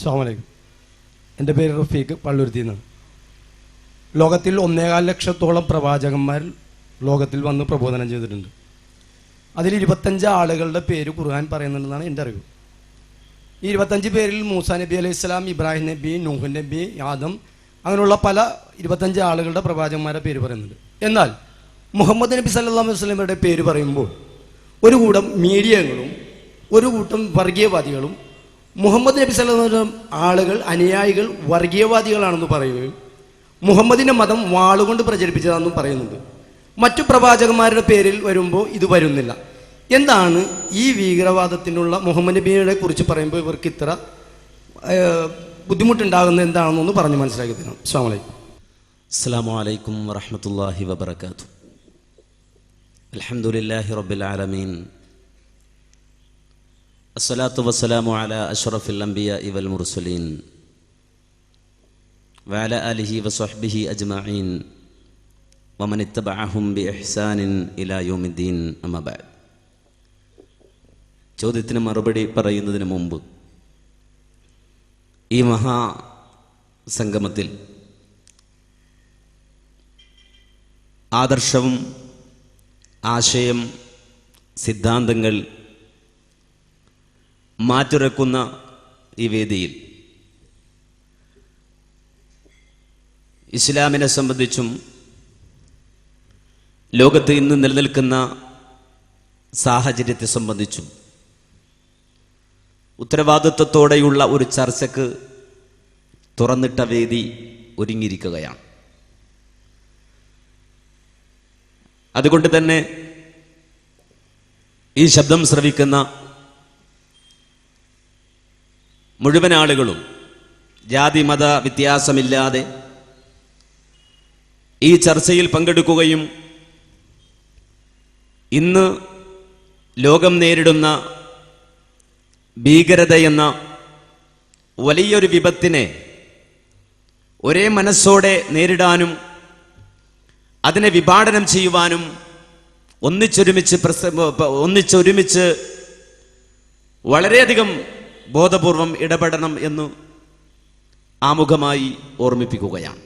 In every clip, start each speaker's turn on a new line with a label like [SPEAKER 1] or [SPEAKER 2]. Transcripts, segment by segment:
[SPEAKER 1] സ്വാമലൈക്കും എന്റെ പേര് റഫീഖ് പള്ളുരുത്തി നിന്നാണ് ലോകത്തിൽ ഒന്നേകാൽ ലക്ഷത്തോളം പ്രവാചകന്മാർ ലോകത്തിൽ വന്ന് പ്രബോധനം ചെയ്തിട്ടുണ്ട്. അതിൽ ഇരുപത്തഞ്ച് ആളുകളുടെ പേര് ഖുർആൻ പറയുന്നുണ്ടെന്നാണ് എന്റെ അറിവ്. ഈ ഇരുപത്തഞ്ച് പേരിൽ മൂസ നബി അലൈഹി സ്വലാം ഇബ്രാഹിം നബി നൂഹ് നബി ആദം അങ്ങനെയുള്ള പല ഇരുപത്തഞ്ച് ആളുകളുടെ പ്രവാചകന്മാരുടെ പേര് പറയുന്നുണ്ട്. എന്നാൽ മുഹമ്മദ് നബി സല്ലാ വസ്ലമയുടെ പേര് പറയുമ്പോൾ ഒരു കൂട്ടം മീഡിയകളും ഒരു കൂട്ടം വർഗീയവാദികളും മുഹമ്മദ് നബി സല്ലാം ആളുകൾ അനുയായികൾ വർഗീയവാദികളാണെന്ന് പറയുകയും മുഹമ്മദിന്റെ മതം വാളുകൊണ്ട് പ്രചരിപ്പിച്ചതാണെന്നും പറയുന്നുണ്ട്. മറ്റു പ്രവാചകന്മാരുടെ പേരിൽ വരുമ്പോൾ ഇത് വരുന്നില്ല. എന്താണ് ഈ ഭീകരവാദത്തിനുള്ള മുഹമ്മദ് നബിയുടെ കുറിച്ച് പറയുമ്പോൾ ഇവർക്ക് ഇത്ര ബുദ്ധിമുട്ടുണ്ടാകുന്നത് എന്താണെന്നൊന്ന് പറഞ്ഞ് മനസ്സിലാക്കി തരണം സ്വാമലൈക്കും അസ്സാം വലൈക്കും
[SPEAKER 2] വറഹമത്തല്ലാഹി വബർക്കാത്തു അലഹമുല്ലാഹി റബുലാലമീൻ അസ്സലാത്തു വസ്സലാമു അല അഷ്റഫിൽ അംബിയ ഇവൽ മുർസലീൻ. വാല അലിഹി വസ്ഹബിഹി അജ്മഈൻ. വമൻ ഇത്തബഅഹും ബി ഇലാ യൗമിദ്ദീൻ. അമ്മബാദ് ചോദ്യത്തിന് മറുപടി പറയുന്നതിന് മുമ്പ് ഈ മഹാ സംഗമത്തിൽ ആദർശവും ആശയം സിദ്ധാന്തങ്ങൾ മാറ്റുരക്കുന്ന ഈ വേദിയിൽ. ഇസ്ലാമിനെ സംബന്ധിച്ചും ലോകത്ത് ഇന്ന് നിലനിൽക്കുന്ന സാഹചര്യത്തെ സംബന്ധിച്ചും ഉത്തരവാദിത്വത്തോടെയുള്ള ഒരു ചർച്ചക്ക് തുറന്നിട്ട വേദി ഒരുങ്ങിയിരിക്കുകയാണ്. അതുകൊണ്ട് തന്നെ ഈ ശബ്ദം ശ്രവിക്കുന്ന മുഴുവൻ ആളുകളും ജാതി മത വ്യത്യാസമില്ലാതെ ഈ ചർച്ചയിൽ പങ്കെടുക്കുകയും ഇന്ന് ലോകം നേരിടുന്ന ഭീകരതയെന്ന വലിയൊരു വിപത്തിനെ ഒരേ മനസ്സോടെ നേരിടാനും അതിനെ വിഭാടനം ചെയ്യുവാനും ഒന്നിച്ചൊരുമിച്ച് പ്രസ ഒന്നിച്ചൊരുമിച്ച് വളരെയധികം ബോധപൂർവം ഇടപെടണം എന്ന് ആമുഖമായി ഓർമ്മിപ്പിക്കുകയാണ്.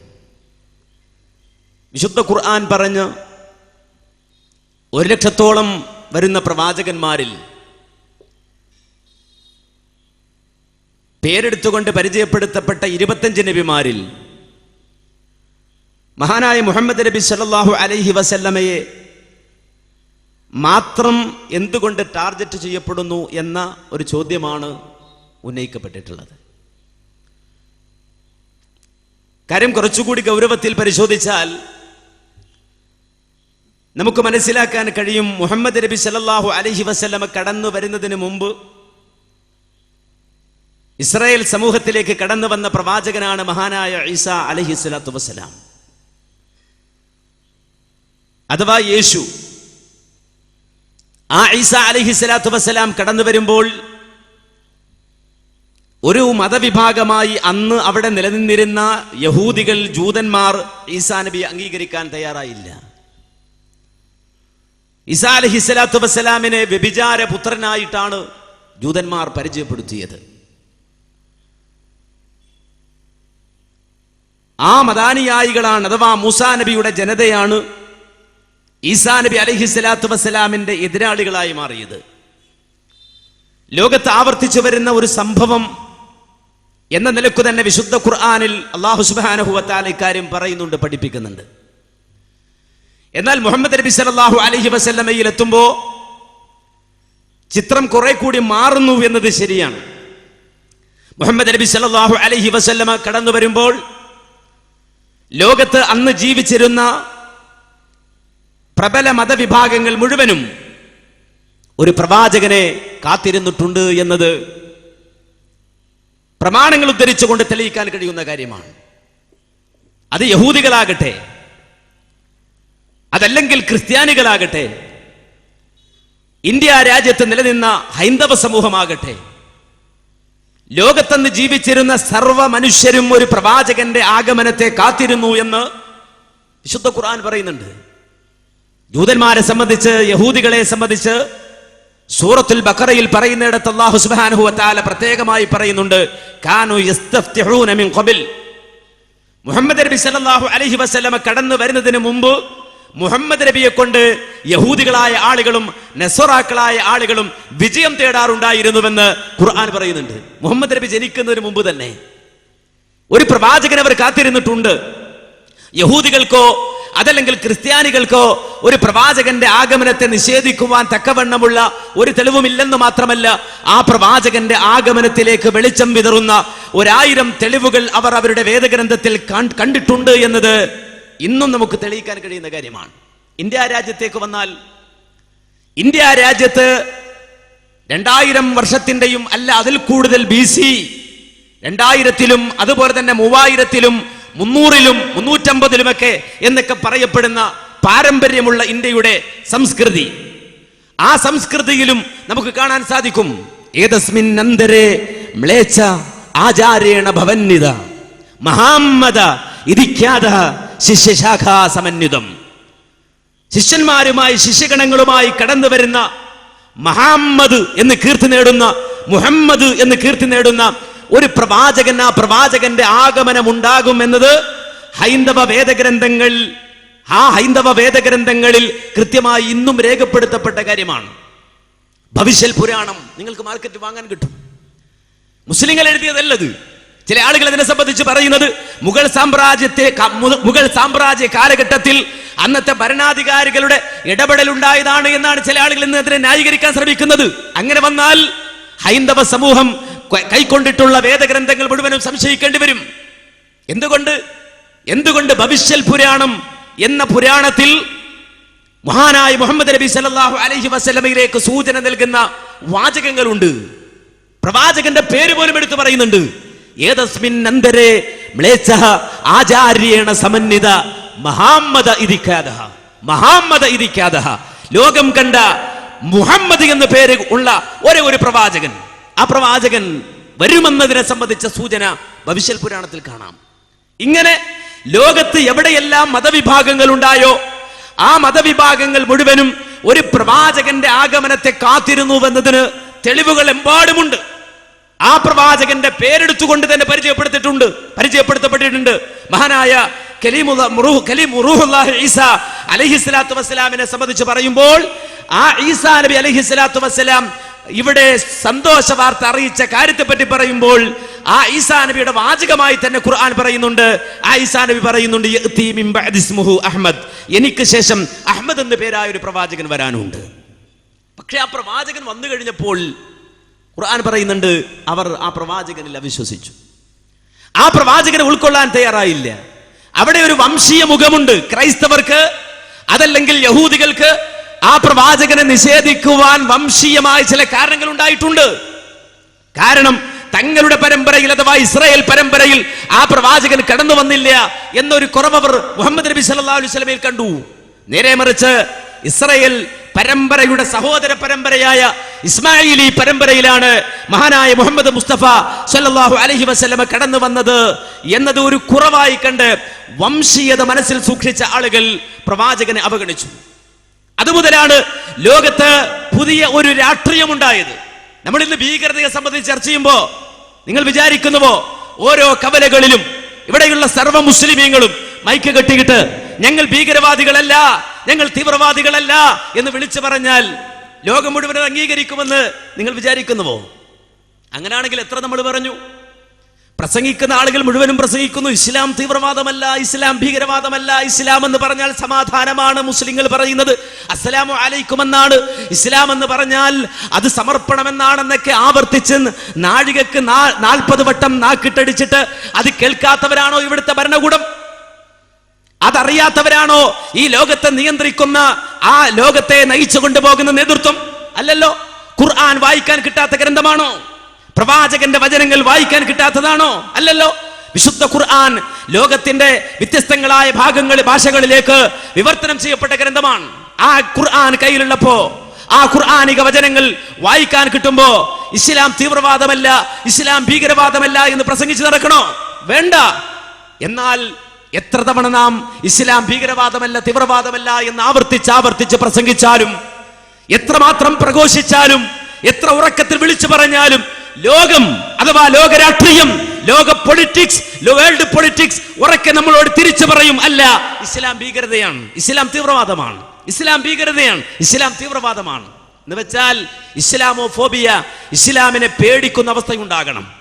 [SPEAKER 2] വിശുദ്ധ ഖുർആൻ പറഞ്ഞ് ഒരു ലക്ഷത്തോളം വരുന്ന പ്രവാചകന്മാരിൽ പേരെടുത്തുകൊണ്ട് പരിചയപ്പെടുത്തപ്പെട്ട ഇരുപത്തഞ്ച് നബിമാരിൽ മഹാനായ മുഹമ്മദ് നബി സല്ലാഹു അലൈഹി വസല്ലമയെ മാത്രം എന്തുകൊണ്ട് ടാർഗറ്റ് ചെയ്യപ്പെടുന്നു എന്ന ഒരു ചോദ്യമാണ് ഉന്നയിക്കപ്പെട്ടിട്ടുള്ളത്. കാര്യം കുറച്ചുകൂടി ഗൗരവത്തിൽ പരിശോധിച്ചാൽ നമുക്ക് മനസ്സിലാക്കാൻ കഴിയും മുഹമ്മദ് നബി സല്ലല്ലാഹു അലഹി വസ്ലമ കടന്നു വരുന്നതിന് മുമ്പ് ഇസ്രായേൽ സമൂഹത്തിലേക്ക് കടന്നു വന്ന പ്രവാചകനാണ് മഹാനായ ഈസ അലഹി സ്വലാത്തു വസ്സലാം. അഥവാ യേശു ആ ഈസ അലഹി സ്വലാത്തു വസ്സലാം കടന്നു വരുമ്പോൾ ഒരു മതവിഭാഗമായി അന്ന് അവിടെ നിലനിന്നിരുന്ന യഹൂദികൾ ജൂതന്മാർ ഈസാ നബി അംഗീകരിക്കാൻ തയ്യാറായില്ല. ഇസാ അലഹി സ്വലാത്തു വസ്സലാമിനെ വ്യഭിചാര പുത്രനായിട്ടാണ് ജൂതന്മാർ പരിചയപ്പെടുത്തിയത്. ആ മതാനുയായികളാണ് അഥവാ മൂസാ നബിയുടെ ജനതയാണ് ഈസാ നബി അലഹി സ്വലാത്തു വസ്സലാമിന്റെ എതിരാളികളായി മാറിയത്. ലോകത്ത് ആവർത്തിച്ചു വരുന്ന ഒരു സംഭവം എന്ന നിലയ്ക്ക് തന്നെ വിശുദ്ധ ഖുർആാനിൽ അള്ളാഹു സുബാനഹുവത്താൽ ഇക്കാര്യം പറയുന്നുണ്ട് പഠിപ്പിക്കുന്നുണ്ട്. എന്നാൽ മുഹമ്മദ് നബി സലാഹു അലഹി വസല്ലമയിൽ എത്തുമ്പോൾ ചിത്രം കുറെ കൂടി മാറുന്നു എന്നത് ശരിയാണ്. മുഹമ്മദ് നബി സല്ലല്ലാഹു അലഹി വസല്ലമ കടന്നു വരുമ്പോൾ ലോകത്ത് അന്ന് ജീവിച്ചിരുന്ന പ്രബല മതവിഭാഗങ്ങൾ മുഴുവനും ഒരു പ്രവാചകനെ കാത്തിരുന്നിട്ടുണ്ട് എന്നത് പ്രമാണങ്ങൾ ഉദ്ധരിച്ചുകൊണ്ട് തെളിയിക്കാൻ കഴിയുന്ന കാര്യമാണ്. അത് യഹൂദികളാകട്ടെ അതല്ലെങ്കിൽ ക്രിസ്ത്യാനികളാകട്ടെ ഇന്ത്യ രാജ്യത്ത് നിലനിന്ന ഹൈന്ദവ സമൂഹമാകട്ടെ ലോകത്തന്ന് ജീവിച്ചിരുന്ന സർവ മനുഷ്യരും ഒരു പ്രവാചകന്റെ ആഗമനത്തെ കാത്തിരുന്നു എന്ന് വിശുദ്ധ ഖുർആൻ പറയുന്നുണ്ട്. ജൂതന്മാരെ സംബന്ധിച്ച് യഹൂദികളെ സംബന്ധിച്ച് സൂറത്തുൽ ബക്കറയിൽ പറയുന്നിടത്ത് അല്ലാഹു സുബ്ഹാനഹു വത്താല പ്രത്യേകമായി പറയുന്നുണ്ട് കാനു മിൻ ഖബൽ. മുഹമ്മദ് നബി സല്ലല്ലാഹു അലൈഹി വസല്ലമ കടന്നു വരുന്നതിന് മുമ്പ് മുഹമ്മദ് നബിയെ കൊണ്ട് യഹൂദികളായ ആളുകളും നെസറാക്കളായ ആളുകളും വിജയം തേടാറുണ്ടായിരുന്നുവെന്ന് ഖുർആൻ പറയുന്നുണ്ട്. മുഹമ്മദ് നബി ജനിക്കുന്നതിന് മുമ്പ് തന്നെ ഒരു പ്രവാചകൻ അവർ കാത്തിരുന്നിട്ടുണ്ട്. യഹൂദികൾക്കോ അതല്ലെങ്കിൽ ക്രിസ്ത്യാനികൾക്കോ ഒരു പ്രവാചകന്റെ ആഗമനത്തെ നിഷേധിക്കുവാൻ തക്കവണ്ണമുള്ള ഒരു തെളിവുമില്ലെന്ന് മാത്രമല്ല ആ പ്രവാചകന്റെ ആഗമനത്തിലേക്ക് വെളിച്ചം വിതറുന്ന ഒരായിരം തെളിവുകൾ അവർ അവരുടെ വേദഗ്രന്ഥത്തിൽ കണ്ടിട്ടുണ്ട് എന്നത് ഇന്നും നമുക്ക് തെളിയിക്കാൻ കഴിയുന്ന കാര്യമാണ്. ഇന്ത്യ രാജ്യത്തേക്ക് വന്നാൽ ഇന്ത്യ രാജ്യത്ത് രണ്ടായിരം വർഷത്തിന്റെയും അല്ല അതിൽ കൂടുതൽ ബി സി രണ്ടായിരത്തിലും അതുപോലെ തന്നെ മൂവായിരത്തിലും മുന്നൂറിലും മുന്നൂറ്റമ്പതിലുമൊക്കെ എന്നൊക്കെ പറയപ്പെടുന്ന പാരമ്പര്യമുള്ള ഇന്ത്യയുടെ സംസ്കൃതി. ആ സംസ്കൃതിയിലും നമുക്ക് കാണാൻ സാധിക്കും. ഏതസ്മിൻ നന്ദരെ മ്ലേച്ഛ ആചാരേണ ഭവന്നിത മഹാമ്മത ഇതിഖ്യാത ശിഷ്യശാഖാ സമന്വിതം. ശിഷ്യന്മാരുമായി ശിഷ്യഗണങ്ങളുമായി കടന്നു വരുന്ന മഹാമ്മദ് എന്ന് കീർത്തി നേടുന്ന മുഹമ്മദ് എന്ന് കീർത്തി നേടുന്ന ഒരു പ്രവാചകൻ ആ പ്രവാചകന്റെ ആഗമനം ഉണ്ടാകും എന്നത് ഹൈന്ദവ വേദഗ്രന്ഥങ്ങൾ ആ ഹൈന്ദവ വേദഗ്രന്ഥങ്ങളിൽ കൃത്യമായി ഇന്നും രേഖപ്പെടുത്തപ്പെട്ട കാര്യമാണ്. ഭവിഷ്യൽ പുരാണം നിങ്ങൾക്ക് മാർക്കറ്റ് വാങ്ങാൻ കിട്ടും. മുസ്ലിങ്ങൾ എഴുതിയതല്ലത്. ചില ആളുകൾ അതിനെ സംബന്ധിച്ച് പറയുന്നത് മുഗൾ സാമ്രാജ്യത്തെ മുഗൾ സാമ്രാജ്യ കാലഘട്ടത്തിൽ അന്നത്തെ ഭരണാധികാരികളുടെ ഇടപെടൽ ഉണ്ടായതാണ് എന്നാണ് ചില ആളുകൾ ഇന്ന് അതിനെ ന്യായീകരിക്കാൻ ശ്രമിക്കുന്നത്. അങ്ങനെ വന്നാൽ ഹൈന്ദവ സമൂഹം കൈക്കൊണ്ടിട്ടുള്ള വേദഗ്രന്ഥങ്ങൾ മുഴുവനും സംശയിക്കേണ്ടി വരും. എന്തുകൊണ്ട്? എന്തുകൊണ്ട് ഭവിഷ്യൽ പുരാണം എന്ന പുരാണത്തിൽ മഹാനായ മുഹമ്മദ് നബി സല്ലല്ലാഹു അലഹി വസ്ലമയിലേക്ക് സൂചന നൽകുന്ന വാചകങ്ങളുണ്ട്. പ്രവാചകന്റെ പേര് പോലും എടുത്തു പറയുന്നുണ്ട്. ഏതസ്മിൻ നന്ദരെ ആചാര്യേണ സമന്വിത മഹാമ്മദ ഇരിക്കാത മഹാമ്മദ ഇരിക്കാത ലോകം കണ്ട മുഹമ്മദ് എന്ന പേര് ഉള്ള ഒരേ ഒരു പ്രവാചകൻ. ആ പ്രവാചകൻ വരുമെന്നതിനെ സംബന്ധിച്ച സൂചന ഭവിഷ്യൽ പുരാണത്തിൽ കാണാം. ഇങ്ങനെ ലോകത്ത് എവിടെയെല്ലാം മതവിഭാഗങ്ങൾ ഉണ്ടായോ ആ മതവിഭാഗങ്ങൾ മുഴുവനും ഒരു പ്രവാചകന്റെ ആഗമനത്തെ കാത്തിരുന്നുവെന്നതിന് തെളിവുകൾ എമ്പാടുമുണ്ട്. ആ പ്രവാചകന്റെ പേരെടുത്തുകൊണ്ട് തന്നെ പരിചയപ്പെടുത്തിയിട്ടുണ്ട് പരിചയപ്പെടുത്തപ്പെട്ടിട്ടുണ്ട്. മഹാനായ അലഹിസ്ലാത്തു വസ്സലാമിനെ സംബന്ധിച്ച് പറയുമ്പോൾ ആ ഈസാ നബി അലൈഹിസ്സലാത്തു വസ്സലാം ഇവിടെ സന്തോഷ വാർത്ത അറിയിച്ച കാര്യത്തെ പറ്റി പറയുമ്പോൾ ആ ഈസാ നബിയുടെ വാചകമായി തന്നെ ഖുർആൻ പറയുന്നുണ്ട്. ആ ഈസാ നബി പറയുന്നുണ്ട് അഹമ്മദ് എനിക്ക് ശേഷം അഹ്മദ് എന്ന പേരായ ഒരു പ്രവാചകൻ വരാനുണ്ട്. പക്ഷെ ആ പ്രവാചകൻ വന്നു കഴിഞ്ഞപ്പോൾ ഖുർആൻ പറയുന്നുണ്ട് അവർ ആ പ്രവാചകനിൽ അവിശ്വസിച്ചു. ആ പ്രവാചകനെ ഉൾക്കൊള്ളാൻ തയ്യാറായില്ല. അവിടെ ഒരു വംശീയ മുഖമുണ്ട് ക്രൈസ്തവർക്ക് അതല്ലെങ്കിൽ യഹൂദികൾക്ക് ആ പ്രവാചകനെ നിഷേധിക്കുവാൻ വംശീയമായ ചില കാരണങ്ങൾ ഉണ്ടായിട്ടുണ്ട് കാരണം തങ്ങളുടെ പരമ്പരയിൽ അഥവാ ഇസ്രായേൽ പരമ്പരയിൽ ആ പ്രവാചകൻ കടന്നു വന്നില്ല എന്നൊരു കുറവ് അവർ മുഹമ്മദ് നബി സല്ലല്ലാഹു അലൈഹി വസല്ലമയിൽ കണ്ടു. നേരെ മറിച്ച് ഇസ്രായേൽ പരമ്പരയുടെ സഹോദര പരമ്പരയായ ഇസ്മായിലി പരമ്പരയിലാണ് മഹാനായ മുഹമ്മദ് മുസ്തഫ സല്ലല്ലാഹു അലൈഹി വസല്ലമ കടന്നു വന്നത് എന്നത് ഒരു കുറവായി കണ്ട് വംശീയത മനസ്സിൽ സൂക്ഷിച്ച ആളുകൾ പ്രവാചകനെ അവഗണിച്ചു. അതുമുതലാണ് ലോകത്ത് പുതിയ ഒരു രാഷ്ട്രീയം ഉണ്ടായത് നമ്മൾ ഇന്ന് ഭീകരതയെ സംബന്ധിച്ച് ചർച്ച ചെയ്യുമ്പോൾ നിങ്ങൾ വിചാരിക്കുന്നുവോ ഓരോ കവലകളിലും ഇവിടെയുള്ള സർവ മുസ്ലിമീങ്ങളും മൈക്ക് കെട്ടിയിട്ട് ഞങ്ങൾ ഭീകരവാദികളല്ല ഞങ്ങൾ തീവ്രവാദികളല്ല എന്ന് വിളിച്ചു പറഞ്ഞാൽ ലോകം മുഴുവൻ അംഗീകരിക്കുമെന്ന് നിങ്ങൾ വിചാരിക്കുന്നുവോ? അങ്ങനെയാണെങ്കിൽ എത്ര നമ്മൾ പറഞ്ഞു? പ്രസംഗിക്കുന്ന ആളുകൾ മുഴുവനും പ്രസംഗിക്കുന്നു. ഇസ്ലാം തീവ്രവാദമല്ല ഇസ്ലാം ഭീകരവാദമല്ല ഇസ്ലാം എന്ന് പറഞ്ഞാൽ സമാധാനമാണ് മുസ്ലിങ്ങൾ പറയുന്നത്. അസ്സലാമു അലൈക്കും എന്നാണ്. ഇസ്ലാം എന്ന് പറഞ്ഞാൽ അത് സമർപ്പണമെന്നാണെന്നൊക്കെ ആവർത്തിച്ച് നാഴികക്ക് നാൽപ്പത് വട്ടം നാക്കിട്ടടിച്ചിട്ട് അത് കേൾക്കാത്തവരാണോ ഇവിടുത്തെ ഭരണകൂടം? അതറിയാത്തവരാണോ ഈ ലോകത്തെ നിയന്ത്രിക്കുന്ന ആ ലോകത്തെ നയിച്ചു കൊണ്ടുപോകുന്ന നേതൃത്വം? അല്ലല്ലോ. ഖുർആൻ വായിക്കാൻ കിട്ടാത്ത ഗ്രന്ഥമാണോ? പ്രവാചകന്റെ വചനങ്ങൾ വായിക്കാൻ കിട്ടാത്തതാണോ? അല്ലല്ലോ. വിശുദ്ധ ഖുർആൻ ലോകത്തിന്റെ വ്യത്യസ്തങ്ങളായ ഭാഗങ്ങൾ ഭാഷകളിലേക്ക് വിവർത്തനം ചെയ്യപ്പെട്ട ഗ്രന്ഥമാണ്. ആ ഖുർആൻ കയ്യിലുള്ളപ്പോ ആ ഖുർആാനിക വചനങ്ങൾ വായിക്കാൻ കിട്ടുമ്പോ ഇസ്ലാം തീവ്രവാദമല്ല ഇസ്ലാം ഭീകരവാദമല്ല എന്ന് പ്രസംഗിച്ചു നടക്കണോ? വേണ്ട. എന്നാൽ എത്ര തവണ നാം ഇസ്ലാം ഭീകരവാദമല്ല തീവ്രവാദമല്ല എന്ന് ആവർത്തിച്ച് ആവർത്തിച്ച് പ്രസംഗിച്ചാലും എത്രമാത്രം പ്രഘോഷിച്ചാലും എത്ര ഉറക്കത്തിൽ വിളിച്ചു പറഞ്ഞാലും ലോകം അഥവാ ലോക രാഷ്ട്രീയം ലോക പൊളിറ്റിക്സ് വേൾഡ് പൊളിറ്റിക്സ് ഉറക്കെ നമ്മളോട് തിരിച്ചു പറയും അല്ല ഇസ്ലാം ഭീകരതയാണ്. ഇസ്ലാം തീവ്രവാദമാണ്. ഇസ്ലാം ഭീകരതയാണ്. ഇസ്ലാം തീവ്രവാദമാണ്. എന്ന് വെച്ചാൽ ഇസ്ലാമോ ഫോബിയ ഇസ്ലാമിനെ പേടിക്കുന്ന അവസ്ഥയുണ്ടാകണം.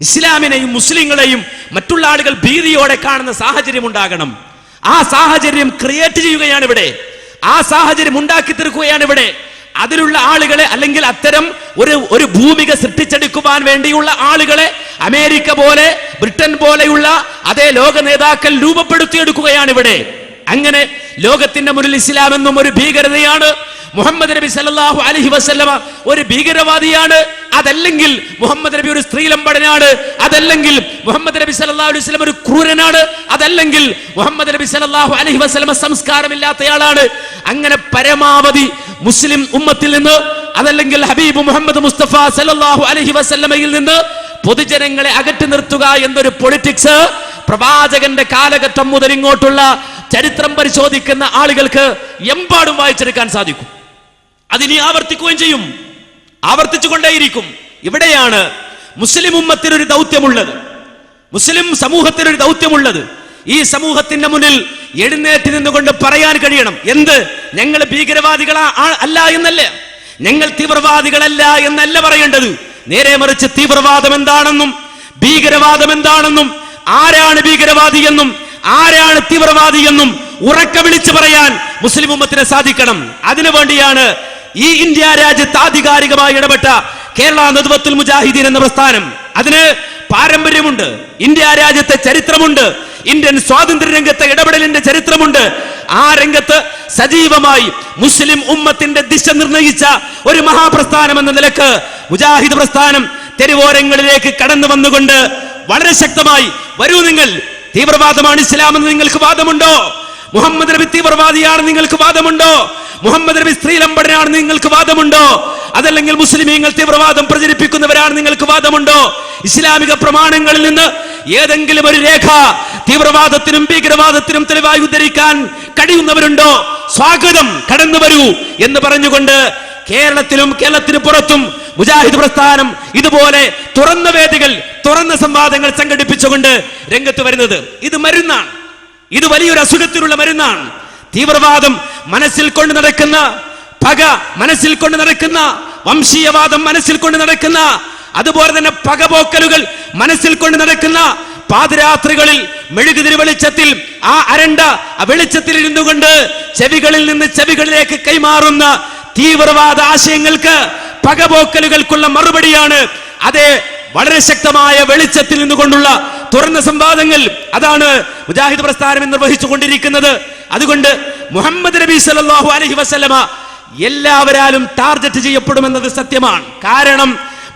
[SPEAKER 2] ഇസ്ലാമിനെയും മുസ്ലിങ്ങളെയും മറ്റുള്ള ആളുകൾ ഭീതിയോടെ കാണുന്ന സാഹചര്യം ഉണ്ടാകണം. ആ സാഹചര്യം ക്രിയേറ്റ് ചെയ്യുകയാണ് ഇവിടെ. ആ സാഹചര്യം ഉണ്ടാക്കി തീർക്കുകയാണ് ഇവിടെ. അതിലുള്ള ആളുകളെ അല്ലെങ്കിൽ അത്തരം ഒരു ഒരു ഭൂമിക സൃഷ്ടിച്ചെടുക്കുവാൻ വേണ്ടിയുള്ള ആളുകളെ അമേരിക്ക പോലെ ബ്രിട്ടൻ പോലെയുള്ള അതേ ലോക നേതാക്കൾ രൂപപ്പെടുത്തിയെടുക്കുകയാണ് ഇവിടെ. അങ്ങനെ ലോകത്തിന്റെ മുന്നിൽ ഇസ്ലാം എന്നും ഒരു ഭീകരതയാണ്. മുഹമ്മദ് നബി സല്ലാഹു അലഹി വസല്ലമ ഒരു ഭീകരവാദിയാണ്. അതല്ലെങ്കിൽ മുഹമ്മദ് നബി ഒരു സ്ത്രീലമ്പടനാണ്. അതല്ലെങ്കിൽ മുഹമ്മദ് നബി സല്ലല്ലാഹു അലൈഹി വസ്ലം ഒരു ക്രൂരനാണ്. അതല്ലെങ്കിൽ മുഹമ്മദ് നബി സല്ലല്ലാഹു അലഹി വസ്ലമ സംസ്കാരമില്ലാത്തയാളാണ്. അങ്ങനെ പരമാവധി മുസ്ലിം ഉമ്മത്തിൽ നിന്ന് അതല്ലെങ്കിൽ ഹബീബ് മുഹമ്മദ് മുസ്തഫ സല്ലല്ലാഹു അലഹി വസല്ലമയിൽ നിന്ന് പൊതുജനങ്ങളെ അകറ്റി നിർത്തുക എന്നൊരു പൊളിറ്റിക്സ് പ്രവാചകന്റെ കാലഘട്ടം മുതൽ ഇങ്ങോട്ടുള്ള ചരിത്രം പരിശോധിക്കുന്ന ആളുകൾക്ക് എമ്പാടും വായിച്ചെടുക്കാൻ സാധിക്കും. അതിനി ആവർത്തിക്കുകയും ചെയ്യും. ആവർത്തിച്ചുകൊണ്ടേയിരിക്കും. ഇവിടെയാണ് മുസ്ലിം ഉമ്മത്തിനൊരു ദൗത്യമുള്ളത്. മുസ്ലിം സമൂഹത്തിനൊരു ദൗത്യമുള്ളത്. ഈ സമൂഹത്തിന്റെ മുന്നിൽ എഴുന്നേറ്റ് നിന്നുകൊണ്ട് പറയാൻ കഴിയണം. എന്ത്? ഞങ്ങൾ ഭീകരവാദികളാ അല്ല എന്നല്ല. ഞങ്ങൾ തീവ്രവാദികളല്ല എന്നല്ല പറയേണ്ടത്. നേരെ മറിച്ച് തീവ്രവാദം എന്താണെന്നും ഭീകരവാദം എന്താണെന്നും ആരാണ് ഭീകരവാദി എന്നും ആരാണ് തീവ്രവാദി എന്നും ഉറക്ക വിളിച്ചു പറയാൻ മുസ്ലിം ഉമ്മത്തിന് സാധിക്കണം. അതിനു വേണ്ടിയാണ് ഈ ഇന്ത്യ രാജ്യത്ത് ആധികാരികമായി ഇടപെട്ട കേരള നദ്വത്തുൽ മുജാഹിദീൻ എന്ന പ്രസ്ഥാനം. അതിന് പാരമ്പര്യമുണ്ട്. ഇന്ത്യ രാജ്യത്തെ ചരിത്രമുണ്ട്. ഇന്ത്യൻ സ്വാതന്ത്ര്യ രംഗത്തെ ഇടപെടലിന്റെ ചരിത്രമുണ്ട്. ആ രംഗത്ത് സജീവമായി മുസ്ലിം ഉമ്മത്തിന്റെ ദിശ നിർണയിച്ച ഒരു മഹാപ്രസ്ഥാനം എന്ന നിലയ്ക്ക് മുജാഹിദ് പ്രസ്ഥാനം തെരുവോരങ്ങളിലേക്ക് കടന്നു വന്നുകൊണ്ട് വളരെ ശക്തമായി വരൂ നിങ്ങൾ തീവ്രവാദമാണ് ഇസ്ലാം എന്ന് നിങ്ങൾക്ക് വാദമുണ്ടോ? മുഹമ്മദ് നബി തീവ്രവാദിയാണ് നിങ്ങൾക്ക് വാദമുണ്ടോ? മുഹമ്മദ് നബി സ്ത്രീ സ്ത്രീലമ്പടനാണ് നിങ്ങൾക്ക് വാദമുണ്ടോ? അതല്ലെങ്കിൽ മുസ്ലിമീങ്ങൾ തീവ്രവാദം പ്രചരിപ്പിക്കുന്നവരാണ് നിങ്ങൾക്ക് വാദമുണ്ടോ? ഇസ്ലാമിക പ്രമാണങ്ങളിൽ നിന്ന് ഏതെങ്കിലും ഒരു രേഖ തീവ്രവാദത്തിനും ഭീകരവാദത്തിനും തെളിവായി ഉദ്ധരിക്കാൻ കഴിയുന്നവരുണ്ടോ? സ്വാഗതം കടന്നു വരൂ എന്ന് പറഞ്ഞുകൊണ്ട് കേരളത്തിലും കേരളത്തിന് പുറത്തും മുജാഹിദ് പ്രസ്ഥാനം ഇതുപോലെ തുറന്ന വേദികൾ തുറന്ന സംവാദങ്ങൾ സംഘടിപ്പിച്ചുകൊണ്ട് രംഗത്ത് വരുന്നത്. ഇത് മരുന്നാണ്. ഇത് വലിയൊരു അസുഖത്തിനുള്ള മരുന്നാണ്. തീവ്രവാദം മനസ്സിൽ കൊണ്ട് നടക്കുന്ന പക മനസ്സിൽ കൊണ്ട് നടക്കുന്ന വംശീയവാദം മനസ്സിൽ കൊണ്ട് നടക്കുന്ന അതുപോലെ തന്നെ പകപോക്കലുകൾ മനസ്സിൽ കൊണ്ട് നടക്കുന്ന പാതിരാത്രികളിൽ മെഴുകുതിരി വെളിച്ചത്തിൽ ആ അരണ്ട വെളിച്ചത്തിൽ ഇരുന്നു കൊണ്ട് ചെവികളിൽ നിന്ന് ചെവികളിലേക്ക് കൈമാറുന്ന തീവ്രവാദ ആശയങ്ങൾക്ക് പകപോക്കലുകൾക്കുള്ള മറുപടിയാണ് അതേ വളരെ ശക്തമായ വെളിച്ചത്തിൽ നിന്നുകൊണ്ടുള്ള തുറന്ന സംവാദങ്ങൾ. അതാണ് മുജാഹിദ് പ്രസ്ഥാനം നിർവഹിച്ചു കൊണ്ടിരിക്കുന്നത് അതുകൊണ്ട് മുഹമ്മദ് നബി സല്ലല്ലാഹു അലൈഹി വസല്ലമ എല്ലാവരാലും ടാർഗറ്റ് ചെയ്യപ്പെടുമെന്നത് സത്യമാണ്. കാരണം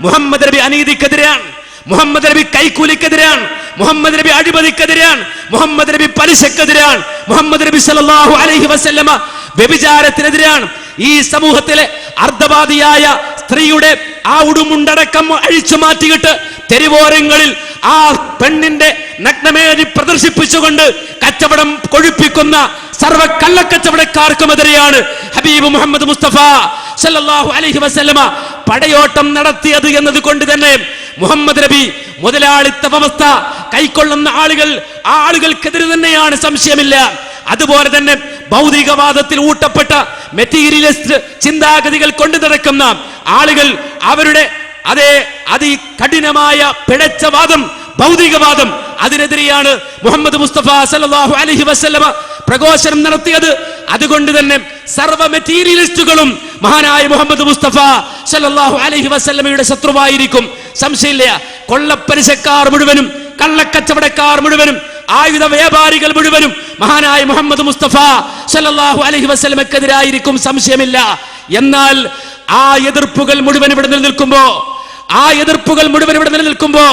[SPEAKER 2] മുഹമ്മദ് നബി അനീതിക്കെതിരാണ് മുഹമ്മദ് നബി കൈക്കൂലിക്കെതിരാണ്. മുഹമ്മദ് നബി അഴിമതിക്കെതിരാണ്. മുഹമ്മദ് നബി പലിശക്കെതിരാണ്. മുഹമ്മദ് നബി സല്ലല്ലാഹു അലൈഹി വസല്ലമ വ്യഭിചാരത്തിനെതിരാണ്. ഈ സമൂഹത്തിലെ അർദ്ധവാദിയായ സ്ത്രീയുടെ ആ ഉടുമുണ്ടടക്കം അഴിച്ചു മാറ്റിയിട്ട് തെരുവോരങ്ങളിൽ ആ പെണ്ണിന്റെ നഗ്നമേനി പ്രദർശിപ്പിച്ചുകൊണ്ട് കച്ചവടം കൊഴുപ്പിക്കുന്ന സർവ കള്ളക്കച്ചവടക്കാർക്കുമെതിരെയാണ് ഹബീബ് മുഹമ്മദ് മുസ്തഫ സല്ലല്ലാഹു അലൈഹി വസല്ലമ പടയോട്ടം നടത്തിയത് എന്നത് കൊണ്ട് തന്നെ മുഹമ്മദ് നബി മുതലാളിത്ത വ്യവസ്ഥ കൈക്കൊള്ളുന്ന ആളുകൾ ആ ആളുകൾക്കെതിരെ തന്നെയാണ് സംശയമില്ല. അതുപോലെ തന്നെ ഭൗതികവാദത്തിൽ ഊട്ടപ്പെട്ട മെറ്റീരിയലിസ്റ്റ് ചിന്താഗതികൾ കൊണ്ടു നടക്കുന്ന ആളുകൾ അവരുടെ അതേ അതി കഠിനമായ പിഴച്ച വാദം ഭൗതികവാദം അതിനെതിരെയാണ് മുഹമ്മദ് മുസ്തഫ സല്ലല്ലാഹു അലഹി വസല്ലമ പ്രഘോഷണം നടത്തിയത്. അതുകൊണ്ട് തന്നെ സർവ മെറ്റീരിയലിസ്റ്റുകളും മഹാനായ മുഹമ്മദ് മുസ്തഫ സല്ലല്ലാഹു അലഹി വസ്ലമയുടെ ശത്രുവായിരിക്കും. സംശയമില്ല. കൊള്ളപ്പലിശക്കാർ മുഴുവനും കള്ളക്കച്ചവടക്കാർ മുഴുവനും ആയുധ വ്യാപാരികൾ മുഴുവനും മഹാനായ മുഹമ്മദ് മുസ്തഫ സല്ലല്ലാഹു അലഹി വസ്ലമക്കെതിരായിരിക്കും സംശയമില്ല. എന്നാൽ ആ എതിർപ്പുകൾ മുഴുവൻ ഇവിടെ നിലനിൽക്കുമ്പോ ആ എതിർപ്പുകൾ മുഴുവൻ ഇവിടെ നിലനിൽക്കുമ്പോ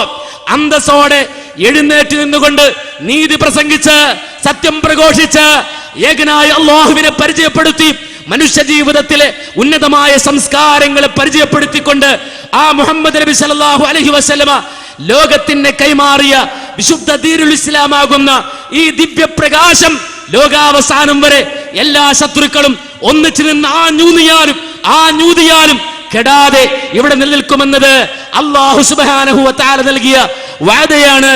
[SPEAKER 2] അന്തസ്സോടെ എഴുന്നേറ്റ് നിന്നുകൊണ്ട് നീതി പ്രസംഗിച്ച് സത്യം പ്രഘോഷിച്ച് ഏകനായ അള്ളാഹുവിനെ പരിചയപ്പെടുത്തി മനുഷ്യ ജീവിതത്തിലെ ഉന്നതമായ സംസ്കാരങ്ങളെ പരിചയപ്പെടുത്തിക്കൊണ്ട് ആ മുഹമ്മദ് നബി സല്ലല്ലാഹു അലൈഹി വസല്ലമ ലോകത്തിന് കൈമാറിയ വിശുദ്ധ ദീരുൽ ഇസ്ലാമാകുന്ന ഈ ദിവ്യപ്രകാശം ലോകാവസാനം വരെ എല്ലാ ശത്രുക്കളും ഒന്നിച്ചു നിന്ന് ആ ഞൂന്നിയാലും ആഞ്ഞൂതിയാലും കെടാതെ ഇവിടെ നിലനിൽക്കുമെന്നത് അള്ളാഹു സുബ്ഹാനഹു വ തആല നൽകിയ വാദയാണ്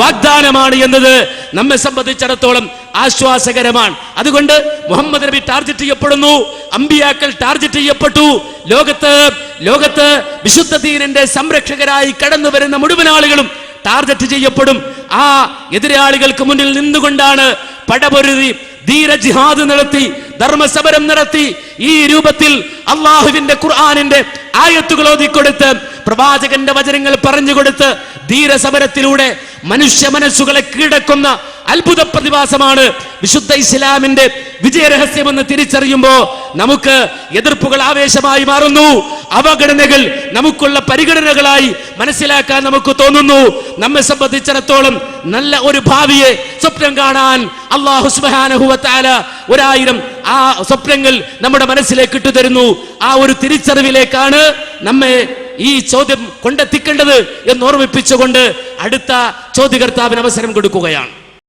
[SPEAKER 2] വാഗ്ദാനമാണ് എന്നത് നമ്മെ സംബന്ധിച്ചിടത്തോളം ആശ്വാസകരമാണ്. അതുകൊണ്ട് മുഹമ്മദ് നബി ടാർജറ്റ് ചെയ്യപ്പെടുന്നു. അമ്പിയാക്കൾ ടാർജറ്റ് ചെയ്യപ്പെട്ടു. ലോകത്ത് ലോകത്ത് വിശുദ്ധ ദീനന്റെ സംരക്ഷകരായി കടന്നു വരുന്ന മുഴുവൻ ആളുകളും ടാർഗറ്റ് ചെയ്യപ്പെടും. ആ എതിരാളികൾക്ക് മുന്നിൽ നിന്നുകൊണ്ടാണ് പടപൊരുതി ധീര ജിഹാദ് നടത്തി ധർമ്മസമരം നടത്തി. ഈ രൂപത്തിൽ അള്ളാഹുവിന്റെ ഖുർആാനിന്റെ ആയത്തുകൾ ഓതിക്കൊടുത്ത് പ്രവാചകന്റെ വചനങ്ങൾ പറഞ്ഞു കൊടുത്ത് ധീരസമരത്തിലൂടെ മനുഷ്യ മനസ്സുകളെ കീഴടക്കുന്ന അത്ഭുത പ്രതിഭാസമാണ് വിശുദ്ധ ഇസ്ലാമിന്റെ വിജയരഹസ്യമെന്ന് തിരിച്ചറിയുമ്പോ നമുക്ക് എതിർപ്പുകൾ ആവേശമായി മാറുന്നു. അവഗണനകൾ നമുക്കുള്ള പരിഗണനകളായി മനസ്സിലാക്കാൻ നമുക്ക് തോന്നുന്നു. നമ്മെ സംബന്ധിച്ചിടത്തോളം നല്ല ഒരു ഭാവിയെ സ്വപ്നം കാണാൻ അള്ളാഹു സുബ്ഹാനഹു വ തആല ഒരായിരം ആ സ്വപ്നങ്ങൾ നമ്മുടെ മനസ്സിലേക്ക് ഇട്ടു തരുന്നു ആ ഒരു തിരിച്ചറിവിലേക്കാണ് നമ്മെ ഈ ചോദ്യം കൊണ്ടെത്തിക്കേണ്ടത് എന്ന് ഓർമ്മിപ്പിച്ചുകൊണ്ട് അടുത്ത ചോദ്യകർത്താവിന് അവസരം കൊടുക്കുകയാണ്.